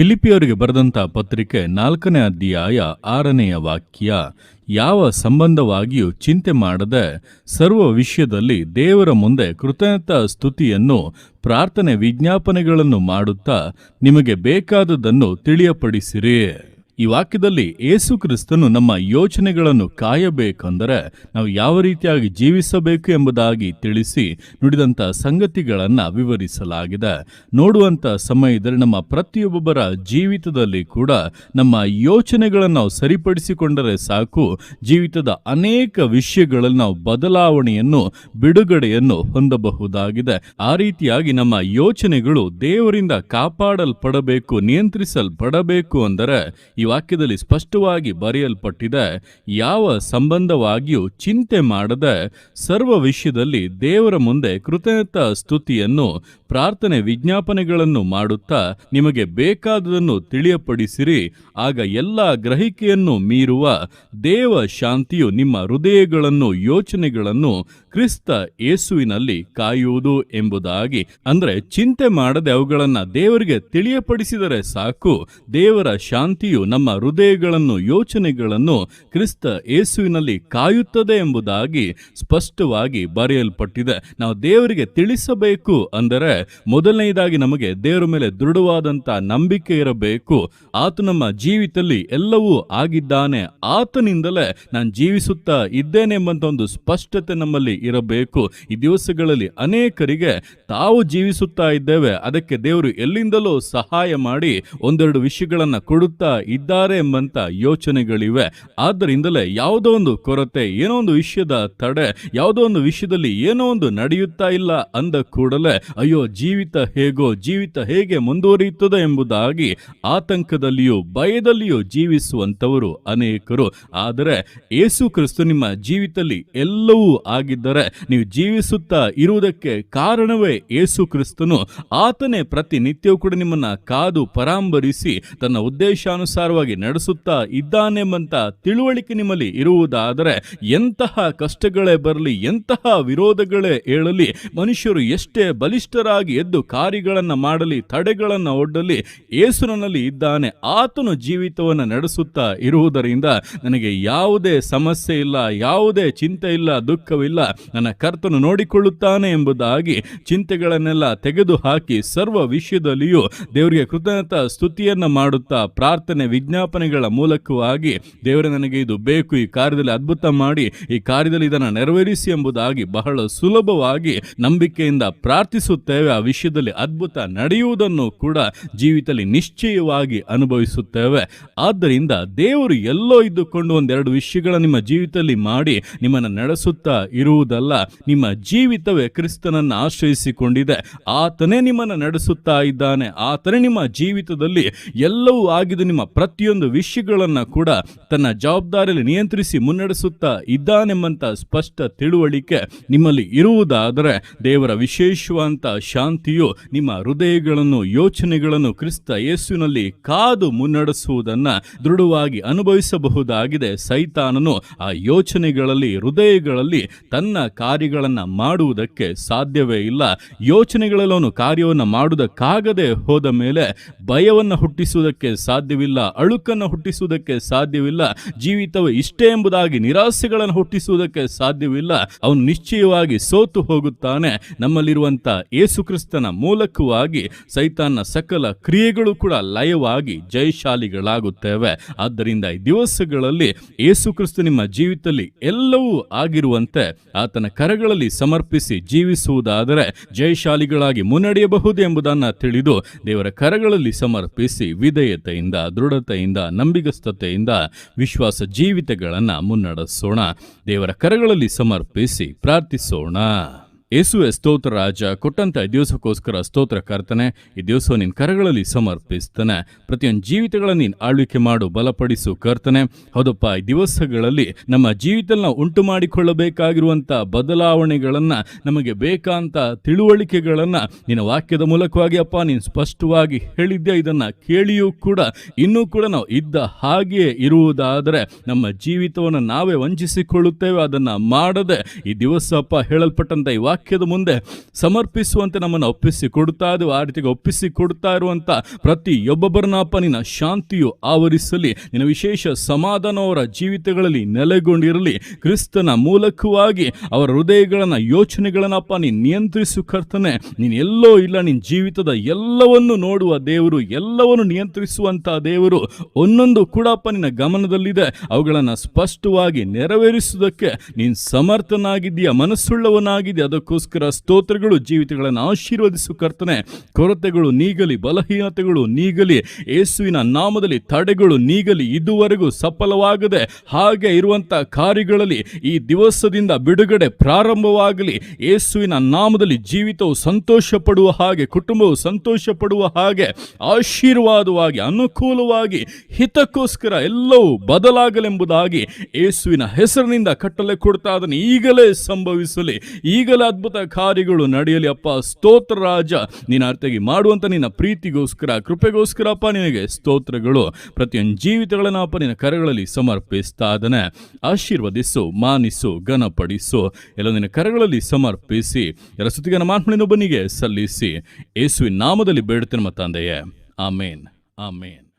ಫಿಲಿಪಿಯವರಿಗೆ ಬರೆದಂಥ ಪತ್ರಿಕೆ ನಾಲ್ಕನೇ ಅಧ್ಯಾಯ ಆರನೆಯ ವಾಕ್ಯ, ಯಾವ ಸಂಬಂಧವಾಗಿಯೂ ಚಿಂತೆ ಮಾಡದೆ ಸರ್ವ ವಿಷಯದಲ್ಲಿ ದೇವರ ಮುಂದೆ ಕೃತಜ್ಞತಾ ಸ್ತುತಿಯನ್ನು, ಪ್ರಾರ್ಥನೆ ವಿಜ್ಞಾಪನೆಗಳನ್ನು ಮಾಡುತ್ತಾ ನಿಮಗೆ ಬೇಕಾದುದನ್ನು ತಿಳಿಯಪಡಿಸಿರಿ. ಈ ವಾಕ್ಯದಲ್ಲಿ ಏಸು ಕ್ರಿಸ್ತನು ನಮ್ಮ ಯೋಚನೆಗಳನ್ನು ಕಾಯಬೇಕೆಂದರೆ ನಾವು ಯಾವ ರೀತಿಯಾಗಿ ಜೀವಿಸಬೇಕು ಎಂಬುದಾಗಿ ತಿಳಿಸಿ ನುಡಿದಂಥ ಸಂಗತಿಗಳನ್ನು ವಿವರಿಸಲಾಗಿದೆ. ನೋಡುವಂಥ ಸಮಯದಲ್ಲಿ ನಮ್ಮ ಪ್ರತಿಯೊಬ್ಬೊಬ್ಬರ ಜೀವಿತದಲ್ಲಿ ಕೂಡ ನಮ್ಮ ಯೋಚನೆಗಳನ್ನು ನಾವು ಸರಿಪಡಿಸಿಕೊಂಡರೆ ಸಾಕು. ಜೀವಿತದ ಅನೇಕ ವಿಷಯಗಳಲ್ಲಿ ನಾವು ಬದಲಾವಣೆಯನ್ನು, ಬಿಡುಗಡೆಯನ್ನು ಹೊಂದಬಹುದಾಗಿದೆ. ಆ ರೀತಿಯಾಗಿ ನಮ್ಮ ಯೋಚನೆಗಳು ದೇವರಿಂದ ಕಾಪಾಡಲ್ಪಡಬೇಕು, ನಿಯಂತ್ರಿಸಲ್ಪಡಬೇಕು ಅಂದರೆ ವಾಕ್ಯದಲ್ಲಿ ಸ್ಪಷ್ಟವಾಗಿ ಬರೆಯಲ್ಪಟ್ಟಿದೆ, ಯಾವ ಸಂಬಂಧವಾಗಿಯೂ ಚಿಂತೆ ಮಾಡದ ಸರ್ವ ವಿಷಯದಲ್ಲಿ ದೇವರ ಮುಂದೆ ಕೃತಜ್ಞತಾ ಸ್ತುತಿಯನ್ನು, ಪ್ರಾರ್ಥನೆ ವಿಜ್ಞಾಪನೆಗಳನ್ನು ಮಾಡುತ್ತಾ ನಿಮಗೆ ಬೇಕಾದುದನ್ನು ತಿಳಿಯಪಡಿಸಿರಿ, ಆಗ ಎಲ್ಲ ಗ್ರಹಿಕೆಯನ್ನು ಮೀರುವ ದೇವ ಶಾಂತಿಯು ನಿಮ್ಮ ಹೃದಯಗಳನ್ನು ಯೋಚನೆಗಳನ್ನು ಕ್ರಿಸ್ತ ಯೇಸುವಿನಲ್ಲಿ ಕಾಯುವುದು ಎಂಬುದಾಗಿ, ಅಂದ್ರೆ ಚಿಂತೆ ಮಾಡದೆ ಅವುಗಳನ್ನ ದೇವರಿಗೆ ತಿಳಿಯಪಡಿಸಿದರೆ ಸಾಕು. ದೇವರ ಶಾಂತಿಯು ನಮ್ಮ ಹೃದಯಗಳನ್ನು, ಯೋಚನೆಗಳನ್ನು ಕ್ರಿಸ್ತ ಯೇಸುವಿನಲ್ಲಿ ಕಾಯುತ್ತದೆ ಎಂಬುದಾಗಿ ಸ್ಪಷ್ಟವಾಗಿ ಬರೆಯಲ್ಪಟ್ಟಿದೆ. ನಾವು ದೇವರಿಗೆ ತಿಳಿಸಬೇಕು ಅಂದರೆ, ಮೊದಲನೆಯದಾಗಿ ನಮಗೆ ದೇವರ ಮೇಲೆ ದೃಢವಾದಂಥ ನಂಬಿಕೆ ಇರಬೇಕು. ಆತ ನಮ್ಮ ಜೀವಿತದಲ್ಲಿ ಎಲ್ಲವೂ ಆಗಿದ್ದಾನೆ. ಆತನಿಂದಲೇ ನಾನು ಜೀವಿಸುತ್ತಾ ಇದ್ದೇನೆ ಎಂಬಂತ ಒಂದು ಸ್ಪಷ್ಟತೆ ನಮ್ಮಲ್ಲಿ ಇರಬೇಕು. ಈ ದಿವಸಗಳಲ್ಲಿ ಅನೇಕರಿಗೆ ತಾವು ಜೀವಿಸುತ್ತಾ ಇದ್ದೇವೆ. ಅದಕ್ಕೆ ದೇವರು ಎಲ್ಲಿಂದಲೂ ಸಹಾಯ ಮಾಡಿ ಒಂದೆರಡು ವಿಷಯಗಳನ್ನು ಕೊಡುತ್ತಾ ಇದ್ದಾರೆ ಎಂಬಂತ ಯೋಚನೆಗಳಿವೆ. ಆದ್ದರಿಂದಲೇ ಯಾವುದೋ ಒಂದು ಕೊರತೆ, ಏನೋ ಒಂದು ವಿಷಯದ ತಡೆ, ಯಾವುದೋ ಒಂದು ವಿಷಯದಲ್ಲಿ ಏನೋ ಒಂದು ನಡೆಯುತ್ತಾ ಇಲ್ಲ ಅಂದ ಕೂಡಲೇ, ಅಯ್ಯೋ, ಜೀವಿತ ಹೇಗೋ, ಜೀವಿತ ಹೇಗೆ ಮುಂದುವರಿಯುತ್ತದೆ ಎಂಬುದಾಗಿ ಆತಂಕದಲ್ಲಿಯೂ ಭಯದಲ್ಲಿಯೂ ಜೀವಿಸುವಂತವರು ಅನೇಕರು. ಆದರೆ ಏಸು ಕ್ರಿಸ್ತು ನಿಮ್ಮ ಜೀವಿತದಲ್ಲಿ ಎಲ್ಲವೂ ಆಗಿದ್ದರೆ ನೀವು ಜೀವಿಸುತ್ತಾ ಇರುವುದಕ್ಕೆ ಕಾರಣವೇ ಯೇಸು ಕ್ರಿಸ್ತನು. ಆತನೇ ಪ್ರತಿನಿತ್ಯವೂ ಕೂಡ ನಿಮ್ಮನ್ನ ಕಾದು ಪರಾಂಬರಿಸಿ ತನ್ನ ಉದ್ದೇಶಾನುಸಾರವಾಗಿ ನಡೆಸುತ್ತಾ ಇದ್ದಾನೆಂಬಂತ ತಿಳುವಳಿಕೆ ನಿಮ್ಮಲ್ಲಿ ಇರುವುದಾದರೆ ಎಂತಹ ಕಷ್ಟಗಳೇ ಬರಲಿ, ಎಂತಹ ವಿರೋಧಗಳೇ ಏಳಲಿ, ಮನುಷ್ಯರು ಎಷ್ಟೇ ಬಲಿಷ್ಠರಾಗಿ ಎದ್ದು ಕಾರ್ಯಗಳನ್ನು ಮಾಡಲಿ, ತಡೆಗಳನ್ನು ಒಡ್ಡಲಿ ಏಸುನಲ್ಲಿ ಇದ್ದಾನೆ, ಆತನು ಜೀವಿತವನ್ನು ನಡೆಸುತ್ತಾ ಇರುವುದರಿಂದ ನನಗೆ ಯಾವುದೇ ಸಮಸ್ಯೆ ಇಲ್ಲ, ಯಾವುದೇ ಚಿಂತೆ ಇಲ್ಲ, ದುಃಖವಿಲ್ಲ. ನನ್ನ ಕರ್ತನು ನೋಡಿಕೊಳ್ಳುತ್ತಾನೆ ಎಂಬುದಾಗಿ ಚಿಂತೆಗಳನ್ನೆಲ್ಲ ತೆಗೆದು ಹಾಕಿ ಸರ್ವ ವಿಷಯದಲ್ಲಿಯೂ ದೇವರಿಗೆ ಕೃತಜ್ಞತಾ ಸ್ತುತಿಯನ್ನ ಮಾಡುತ್ತಾ ಪ್ರಾರ್ಥನೆ ವಿಜ್ಞಾಪನೆಗಳ ಮೂಲಕವಾಗಿ ದೇವರ, ನನಗೆ ಇದು ಬೇಕು. ಈ ಕಾರ್ಯದಲ್ಲಿ ಅದ್ಭುತ ಮಾಡಿ, ಈ ಕಾರ್ಯದಲ್ಲಿ ಇದನ್ನು ನೆರವೇರಿಸಿ ಎಂಬುದಾಗಿ ಬಹಳ ಸುಲಭವಾಗಿ ನಂಬಿಕೆಯಿಂದ ಪ್ರಾರ್ಥಿಸುತ್ತೇವೆ. ಆ ವಿಷಯದಲ್ಲಿ ಅದ್ಭುತ ನಡೆಯುವುದನ್ನು ಕೂಡ ಜೀವಿತದಲ್ಲಿ ನಿಶ್ಚಯವಾಗಿ ಅನುಭವಿಸುತ್ತೇವೆ. ಆದ್ದರಿಂದ ದೇವರು ಎಲ್ಲೋ ಇದ್ದುಕೊಂಡು ಒಂದೆರಡು ವಿಷಯಗಳ ನಿಮ್ಮ ಜೀವಿತದಲ್ಲಿ ಮಾಡಿ ನಿಮ್ಮನ್ನು ನಡೆಸುತ್ತಾ ಇರುವುದಲ್ಲ ನಿಮ್ಮ ಜೀವಿತವೇ ಕ್ರಿಸ್ತನನ್ನು ಆಶ್ರಯಿಸಿಕೊಂಡಿದೆ. ಆತನೇ ನಿಮ್ಮನ್ನು ನಡೆಸುತ್ತಾ ಇದ್ದಾನೆ. ಆತನೇ ನಿಮ್ಮ ಜೀವಿತದಲ್ಲಿ ಎಲ್ಲವೂ ಆಗಿದ್ದು ನಿಮ್ಮ ಪ್ರತಿಯೊಂದು ವಿಷಯಗಳನ್ನು ಕೂಡ ತನ್ನ ಜವಾಬ್ದಾರಿಯಲ್ಲಿ ನಿಯಂತ್ರಿಸಿ ಮುನ್ನಡೆಸುತ್ತಾ ಇದ್ದಾನೆಂಬಂಥ ಸ್ಪಷ್ಟ ತಿಳುವಳಿಕೆ ನಿಮ್ಮಲ್ಲಿ ಇರುವುದಾದರೆ ದೇವರ ವಿಶೇಷವಂತ ಶಾಂತಿಯು ನಿಮ್ಮ ಹೃದಯಗಳನ್ನು, ಯೋಚನೆಗಳನ್ನು ಕ್ರಿಸ್ತ ಯೇಸುವಿನಲ್ಲಿ ಕಾದು ಮುನ್ನಡೆಸುವುದನ್ನ ದೃಢವಾಗಿ ಅನುಭವಿಸಬಹುದಾಗಿದೆ. ಸೈತಾನನು ಆ ಯೋಚನೆಗಳಲ್ಲಿ, ಹೃದಯಗಳಲ್ಲಿ ತನ್ನ ಕಾರ್ಯಗಳನ್ನು ಮಾಡುವುದಕ್ಕೆ ಸಾಧ್ಯವೇ ಇಲ್ಲ. ಯೋಚನೆಗಳಲ್ಲಿ ಅವನು ಕಾರ್ಯವನ್ನು ಮಾಡುವುದಕ್ಕಾಗದೆ ಹೋದ ಮೇಲೆ ಭಯವನ್ನು ಹುಟ್ಟಿಸುವುದಕ್ಕೆ ಸಾಧ್ಯವಿಲ್ಲ, ಅಳುಕನ್ನು ಹುಟ್ಟಿಸುವುದಕ್ಕೆ ಸಾಧ್ಯವಿಲ್ಲ, ಜೀವಿತವು ಇಷ್ಟೇ ಎಂಬುದಾಗಿ ನಿರಾಸೆಗಳನ್ನು ಹುಟ್ಟಿಸುವುದಕ್ಕೆ ಸಾಧ್ಯವಿಲ್ಲ. ಅವನು ನಿಶ್ಚಯವಾಗಿ ಸೋತು ಹೋಗುತ್ತಾನೆ. ನಮ್ಮಲ್ಲಿರುವಂತ ಯೇಸುಕ್ರಿಸ್ತನ ಮೂಲಕವಾಗಿ ಸೈತಾನ್ನ ಸಕಲ ಕ್ರಿಯೆಗಳು ಕೂಡ ಲಯವಾಗಿ ಜಯಶಾಲಿಗಳಾಗುತ್ತೇವೆ. ಆದ್ದರಿಂದ ಈ ದಿವಸಗಳಲ್ಲಿ ಯೇಸುಕ್ರಿಸ್ತ ನಿಮ್ಮ ಜೀವಿತದಲ್ಲಿ ಎಲ್ಲವೂ ಆಗಿರುವಂತೆ ಆತನ ಕರಗಳಲ್ಲಿ ಸಮರ್ಪಿಸಿ ಜೀವಿಸುವುದಾದರೆ ಜಯಶಾಲಿಗಳಾಗಿ ಮುನ್ನಡೆಯಬಹುದು ಎಂಬುದನ್ನು ತಿಳಿದು ದೇವರ ಕರಗಳಲ್ಲಿ ಸಮರ್ಪಿಸಿ ವಿಧೇಯತೆಯಿಂದ, ದೃಢತೆಯಿಂದ, ನಂಬಿಗಸ್ತತೆಯಿಂದ ವಿಶ್ವಾಸ ಜೀವಿತಗಳನ್ನು ಮುನ್ನಡೆಸೋಣ. ದೇವರ ಕರಗಳಲ್ಲಿ ಸಮರ್ಪಿಸಿ ಪ್ರಾರ್ಥಿಸೋಣ. ಯೇಸುವೆ ಸ್ತೋತ್ರ ರಾಜ, ಕೊಟ್ಟಂತ ದಿವಸಕ್ಕೋಸ್ಕರ ಸ್ತೋತ್ರ ಕರ್ತನೆ, ಈ ದಿವಸ ನಿನ್ನ ಕರಗಳಲ್ಲಿ ಸಮರ್ಪಿಸ್ತಾನೆ. ಪ್ರತಿಯೊಂದು ಜೀವಿತಗಳನ್ನು ನೀನು ಆಳ್ವಿಕೆ ಮಾಡು, ಬಲಪಡಿಸು ಕರ್ತನೆ. ಹೌದಪ್ಪ, ಈ ದಿವಸಗಳಲ್ಲಿ ನಮ್ಮ ಜೀವಿತದಲ್ಲಿ ಉಂಟು ಮಾಡಿಕೊಳ್ಳಬೇಕಾಗಿರುವಂಥ ಬದಲಾವಣೆಗಳನ್ನು, ನಮಗೆ ಬೇಕಂತ ತಿಳುವಳಿಕೆಗಳನ್ನು ನಿನ್ನ ವಾಕ್ಯದ ಮೂಲಕವಾಗಿ ಅಪ್ಪ, ನೀನು ಸ್ಪಷ್ಟವಾಗಿ ಹೇಳಿದ್ದೆ ಇದನ್ನು ಕೇಳಿಯೂ ಕೂಡ ಇನ್ನೂ ಕೂಡ ನಾವು ಇದ್ದ ಹಾಗೆಯೇ ಇರುವುದಾದರೆ ನಮ್ಮ ಜೀವಿತವನ್ನು ನಾವೇ ವಂಚಿಸಿಕೊಳ್ಳುತ್ತೇವೆ. ಅದನ್ನು ಮಾಡದೆ ಈ ದಿವಸ ಅಪ್ಪ ಹೇಳಲ್ಪಟ್ಟಂತ ಈ ವಾಕ್ಯ ವಾಕ್ಯದ ಮುಂದೆ ಸಮರ್ಪಿಸುವಂತೆ ನಮ್ಮನ್ನು ಒಪ್ಪಿಸಿ ಕೊಡ್ತಾ ಇದ್ದೀವಿ ಆ ರೀತಿಗೆ ಒಪ್ಪಿಸಿ ಕೊಡ್ತಾ ಇರುವಂತ ಪ್ರತಿಯೊಬ್ಬೊಬ್ಬರನ್ನಪ್ಪ ನಿನ್ನ ಶಾಂತಿಯು ಆವರಿಸಲಿ. ನಿನ್ನ ವಿಶೇಷ ಸಮಾಧಾನ ಅವರ ಜೀವಿತಗಳಲ್ಲಿ ನೆಲೆಗೊಂಡಿರಲಿ. ಕ್ರಿಸ್ತನ ಮೂಲಕವಾಗಿ ಅವರ ಹೃದಯಗಳನ್ನ ಯೋಚನೆಗಳನ್ನಪ್ಪ ನೀನು ನಿಯಂತ್ರಿಸು ಕರ್ತನೆ. ನೀನು ಎಲ್ಲೋ ಇಲ್ಲ ನಿನ್ನ ಜೀವಿತದ ಎಲ್ಲವನ್ನು ನೋಡುವ ದೇವರು, ಎಲ್ಲವನ್ನು ನಿಯಂತ್ರಿಸುವಂತ ದೇವರು ಒಂದೊಂದು ಕೂಡಪ್ಪ ನಿನ್ನ ಗಮನದಲ್ಲಿದೆ. ಅವುಗಳನ್ನು ಸ್ಪಷ್ಟವಾಗಿ ನೆರವೇರಿಸುವುದಕ್ಕೆ ನೀನು ಸಮರ್ಥನಾಗಿದ್ದೀಯ, ಮನಸ್ಸುಳ್ಳವನಾಗಿದ್ದೀಯ. ಅದಕ್ಕೋಸ್ಕರ ಸ್ತೋತ್ರಗಳು, ಜೀವಿತಗಳನ್ನು ಆಶೀರ್ವದಿಸು ಕರ್ತನೆ. ಕೊರತೆಗಳು ನೀಗಲಿ, ಬಲಹೀನತೆಗಳು ನೀಗಲಿ, ಯೇಸುವಿನ ನಾಮದಲ್ಲಿ ತಡೆಗಳು ನೀಗಲಿ, ಇದುವರೆಗೂ ಸಫಲವಾಗದೆ ಹಾಗೆ ಇರುವಂಥ ಕಾರ್ಯಗಳಲ್ಲಿ ಈ ದಿವಸದಿಂದ ಬಿಡುಗಡೆ ಪ್ರಾರಂಭವಾಗಲಿ. ಯೇಸುವಿನ ನಾಮದಲ್ಲಿ ಜೀವಿತವು ಸಂತೋಷ ಪಡುವ ಹಾಗೆ, ಕುಟುಂಬವು ಸಂತೋಷ ಪಡುವ ಹಾಗೆ, ಆಶೀರ್ವಾದವಾಗಿ, ಅನುಕೂಲವಾಗಿ, ಹಿತಕ್ಕೋಸ್ಕರ ಎಲ್ಲವೂ ಬದಲಾಗಲೆಂಬುದಾಗಿ ಯೇಸುವಿನ ಹೆಸರಿನಿಂದ ಕಟ್ಟಲೆ ಕೊಡ್ತಾ ಅದನ್ನು ಈಗಲೇ ಸಂಭವಿಸಲಿ. ಈಗಲೇ ಅದ್ಭುತ ಕಾರ್ಯಗಳು ನಡೆಯಲಿ, ಅಪ್ಪ. ಸ್ತೋತ್ರ ರಾಜ, ನೀನು ಅರ್ಥಗಿ ಮಾಡುವಂತ ನಿನ್ನ ಪ್ರೀತಿಗೋಸ್ಕರ, ಕೃಪೆಗೋಸ್ಕರಪ್ಪ ನಿನಗೆ ಸ್ತೋತ್ರಗಳು. ಪ್ರತಿಯೊಂದು ಜೀವಿತಗಳನ್ನು ಅಪ್ಪ ನಿನ್ನ ಕರಗಳಲ್ಲಿ ಸಮರ್ಪಿಸ್ತಾ ಆಶೀರ್ವದಿಸು, ಮಾನಿಸು, ಘನಪಡಿಸು. ಎಲ್ಲ ನಿನ್ನ ಕರಗಳಲ್ಲಿ ಸಮರ್ಪಿಸಿ, ಎಲ್ಲ ಸುತ್ತಿಗನ ಮಾತ್ಮಳಿನೊಬ್ಬನಿಗೆ ಸಲ್ಲಿಸಿ. ಯೇಸುವಿನ ನಾಮದಲ್ಲಿ ಬೇಡುತ್ತೇನೆ ತಂದೆಯೇ ಆಮೇನ್. ಆಮೇನ್.